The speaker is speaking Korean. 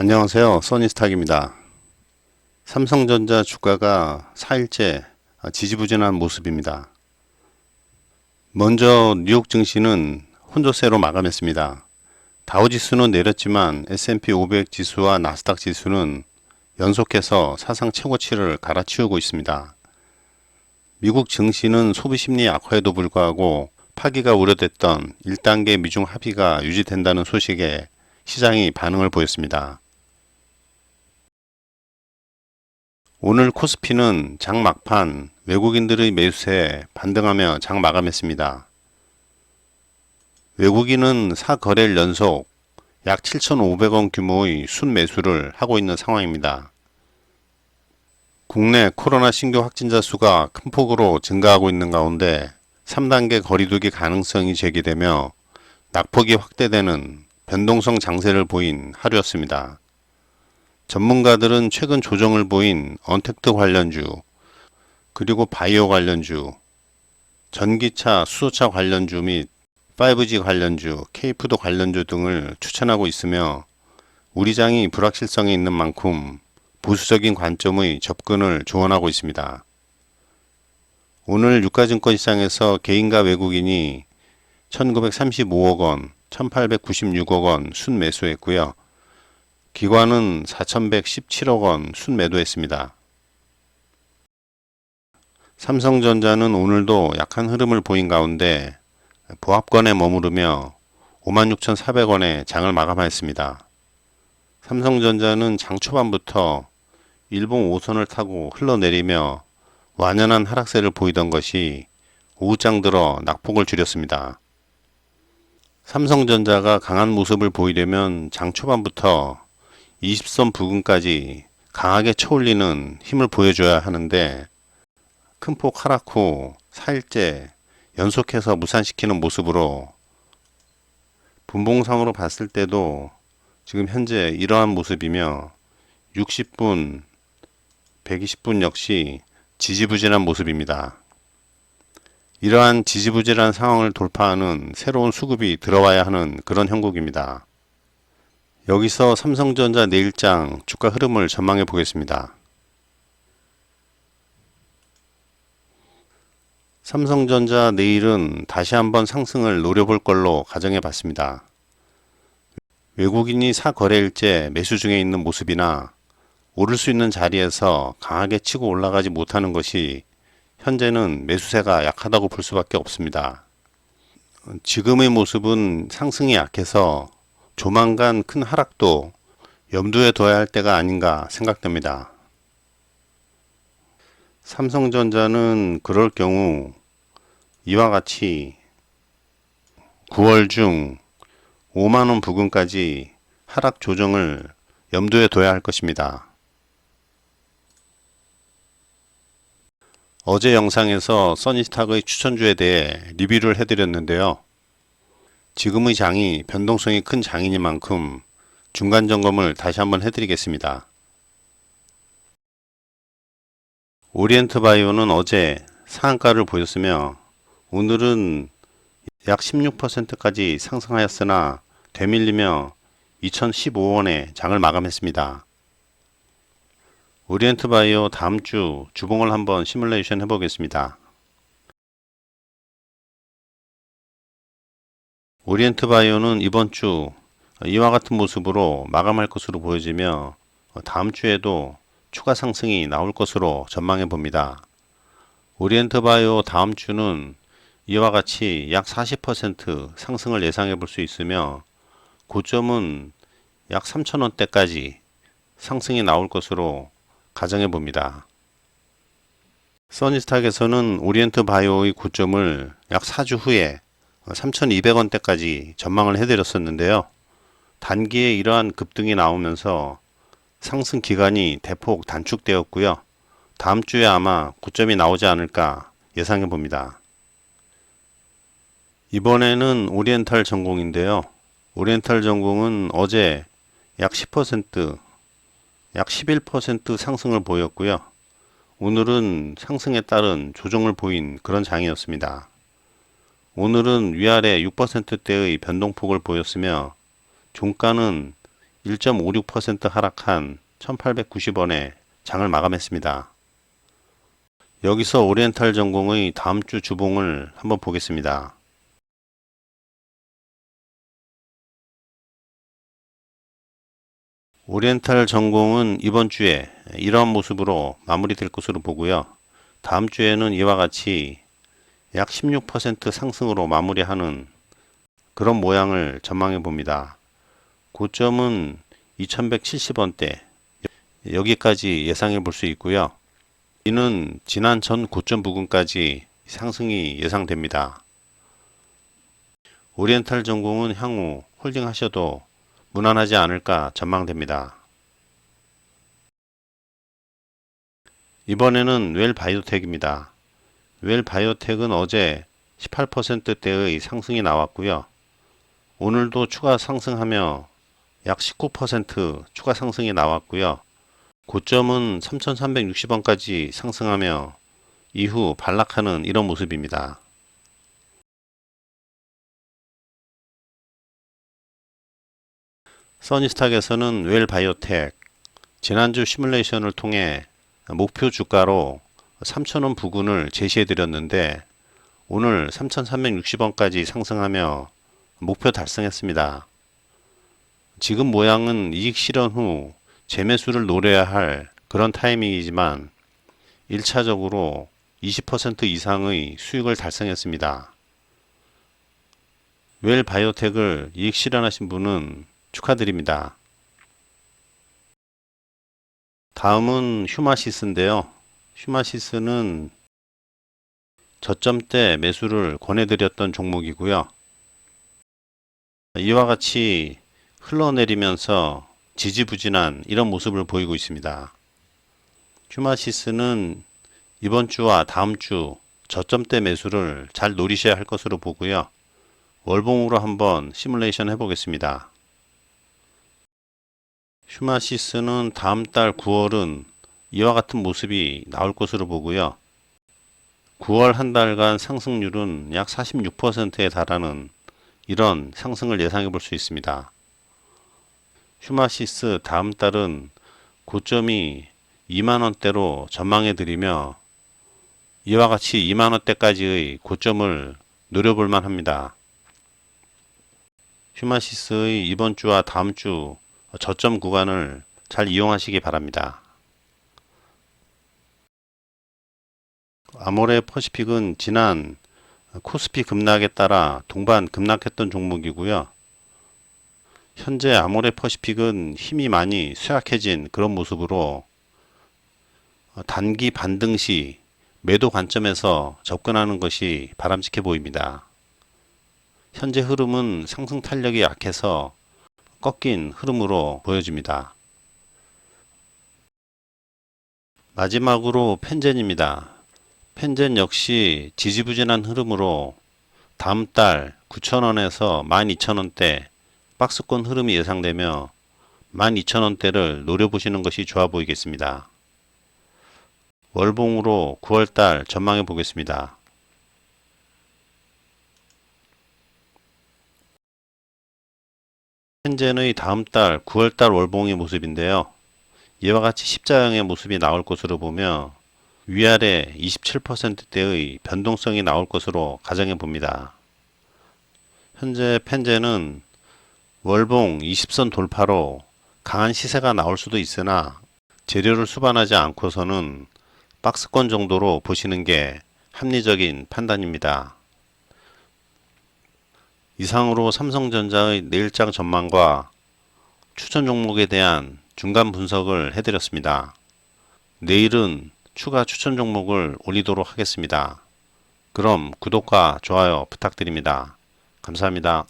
안녕하세요. 써니스탁입니다. 삼성전자 주가가 4일째 지지부진한 모습입니다. 먼저 뉴욕 증시는 혼조세로 마감했습니다. 다우지수는 내렸지만 S&P 500 지수와 나스닥 지수는 연속해서 사상 최고치를 갈아치우고 있습니다. 미국 증시는 소비 심리 악화에도 불구하고 파기가 우려됐던 1단계 미중 합의가 유지된다는 소식에 시장이 반응을 보였습니다. 오늘 코스피는 장 막판 외국인들의 매수세에 반등하며 장 마감했습니다. 외국인은 4거래일 연속 약 7,500원 규모의 순매수를 하고 있는 상황입니다. 국내 코로나 신규 확진자 수가 큰 폭으로 증가하고 있는 가운데 3단계 거리두기 가능성이 제기되며 낙폭이 확대되는 변동성 장세를 보인 하루였습니다. 전문가들은 최근 조정을 보인 언택트 관련주, 그리고 바이오 관련주, 전기차, 수소차 관련주 및 5G 관련주, K푸드 관련주 등을 추천하고 있으며 우리 장이 불확실성이 있는 만큼 보수적인 관점의 접근을 조언하고 있습니다. 오늘 유가증권 시장에서 개인과 외국인이 1935억 원, 1896억 원 순매수했고요. 기관은 4117억 원 순매도했습니다. 삼성전자는 오늘도 약한 흐름을 보인 가운데 보합권에 머무르며 56,400원에 장을 마감하였습니다. 삼성전자는 장 초반부터 일봉 5선을 타고 흘러내리며 완연한 하락세를 보이던 것이 오후장 들어 낙폭을 줄였습니다. 삼성전자가 강한 모습을 보이려면 장 초반부터 20선 부근까지 강하게 쳐올리는 힘을 보여줘야 하는데 큰 폭 하락 후 4일째 연속해서 무산시키는 모습으로 분봉상으로 봤을 때도 지금 현재 이러한 모습이며 60분, 120분 역시 지지부진한 모습입니다. 이러한 지지부진한 상황을 돌파하는 새로운 수급이 들어와야 하는 그런 형국입니다. 여기서 삼성전자 내일장 주가 흐름을 전망해 보겠습니다. 삼성전자 내일은 다시 한번 상승을 노려볼 걸로 가정해 봤습니다. 외국인이 사거래일째 매수 중에 있는 모습이나 오를 수 있는 자리에서 강하게 치고 올라가지 못하는 것이 현재는 매수세가 약하다고 볼 수밖에 없습니다. 지금의 모습은 상승이 약해서 조만간 큰 하락도 염두에 둬야 할 때가 아닌가 생각됩니다. 삼성전자는 그럴 경우 이와 같이 9월 중 5만원 부근까지 하락 조정을 염두에 둬야 할 것입니다. 어제 영상에서 써니스탁의 추천주에 대해 리뷰를 해드렸는데요. 지금의 장이 변동성이 큰 장이니만큼 중간 점검을 다시 한번 해드리겠습니다. 오리엔트 바이오는 어제 상한가를 보였으며 오늘은 약 16%까지 상승하였으나 되밀리며 2015원에 장을 마감했습니다. 오리엔트 바이오 다음 주 주봉을 한번 시뮬레이션 해보겠습니다. 오리엔트 바이오는 이번 주 이와 같은 모습으로 마감할 것으로 보여지며 다음 주에도 추가 상승이 나올 것으로 전망해 봅니다. 오리엔트 바이오 다음 주는 이와 같이 약 40% 상승을 예상해 볼 수 있으며 고점은 약 3,000원대까지 상승이 나올 것으로 가정해 봅니다. 써니스탁에서는 오리엔트 바이오의 고점을 약 4주 후에 3,200원대까지 전망을 해드렸었는데요. 단기에 이러한 급등이 나오면서 상승 기간이 대폭 단축되었고요. 다음 주에 아마 고점이 나오지 않을까 예상해 봅니다. 이번에는 오리엔탈 전공인데요. 오리엔탈 전공은 어제 약 10%, 약 11% 상승을 보였고요. 오늘은 상승에 따른 조정을 보인 그런 장이었습니다. 오늘은 위아래 6%대의 변동폭을 보였으며 종가는 1.56% 하락한 1890원에 장을 마감했습니다. 여기서 오리엔탈 전공의 다음 주 주봉을 한번 보겠습니다. 오리엔탈 전공은 이번 주에 이러한 모습으로 마무리될 것으로 보고요. 다음 주에는 이와 같이 약 16% 상승으로 마무리하는 그런 모양을 전망해 봅니다. 고점은 2170원대 여기까지 예상해 볼 수 있고요. 이는 지난 전 고점 부근까지 상승이 예상됩니다. 오리엔탈 전공은 향후 홀딩 하셔도 무난하지 않을까 전망됩니다. 이번에는 웰 바이오텍입니다. 웰 바이오텍은 어제 18%대의 상승이 나왔고요. 오늘도 추가 상승하며 약 19% 추가 상승이 나왔고요. 고점은 3,360원까지 상승하며 이후 반락하는 이런 모습입니다. 써니스탁에서는 웰 바이오텍 지난주 시뮬레이션을 통해 목표 주가로 3,000원 부근을 제시해 드렸는데 오늘 3,360원까지 상승하며 목표 달성했습니다. 지금 모양은 이익 실현 후 재매수를 노려야 할 그런 타이밍이지만 1차적으로 20% 이상의 수익을 달성했습니다. 웰 바이오텍을 이익 실현하신 분은 축하드립니다. 다음은 휴마시스인데요. 휴마시스는 저점대 매수를 권해드렸던 종목이고요. 이와 같이 흘러내리면서 지지부진한 이런 모습을 보이고 있습니다. 휴마시스는 이번 주와 다음 주 저점대 매수를 잘 노리셔야 할 것으로 보고요. 월봉으로 한번 시뮬레이션 해보겠습니다. 휴마시스는 다음 달 9월은 이와 같은 모습이 나올 것으로 보고요. 9월 한 달간 상승률은 약 46%에 달하는 이런 상승을 예상해 볼 수 있습니다. 휴마시스 다음 달은 고점이 2만원대로 전망해 드리며 이와 같이 2만원대까지의 고점을 노려볼 만합니다. 휴마시스의 이번 주와 다음 주 저점 구간을 잘 이용하시기 바랍니다. 아모레 퍼시픽은 지난 코스피 급락에 따라 동반 급락했던 종목이고요. 현재 아모레 퍼시픽은 힘이 많이 쇠약해진 그런 모습으로 단기 반등 시 매도 관점에서 접근하는 것이 바람직해 보입니다. 현재 흐름은 상승 탄력이 약해서 꺾인 흐름으로 보여집니다. 마지막으로 펜젠입니다. 펜젠 역시 지지부진한 흐름으로 다음 달 9,000원에서 12,000원대 박스권 흐름이 예상되며 12,000원대를 노려보시는 것이 좋아 보이겠습니다. 월봉으로 9월달 전망해 보겠습니다. 펜젠의 다음 달 9월달 월봉의 모습인데요. 이와 같이 십자형의 모습이 나올 것으로 보며 위아래 27%대의 변동성이 나올 것으로 가정해 봅니다. 현재 펜젠은 월봉 20선 돌파로 강한 시세가 나올 수도 있으나 재료를 수반하지 않고서는 박스권 정도로 보시는 게 합리적인 판단입니다. 이상으로 삼성전자의 내일장 전망과 추천 종목에 대한 중간 분석을 해드렸습니다. 내일은 추가 추천 종목을 올리도록 하겠습니다. 그럼 구독과 좋아요 부탁드립니다. 감사합니다.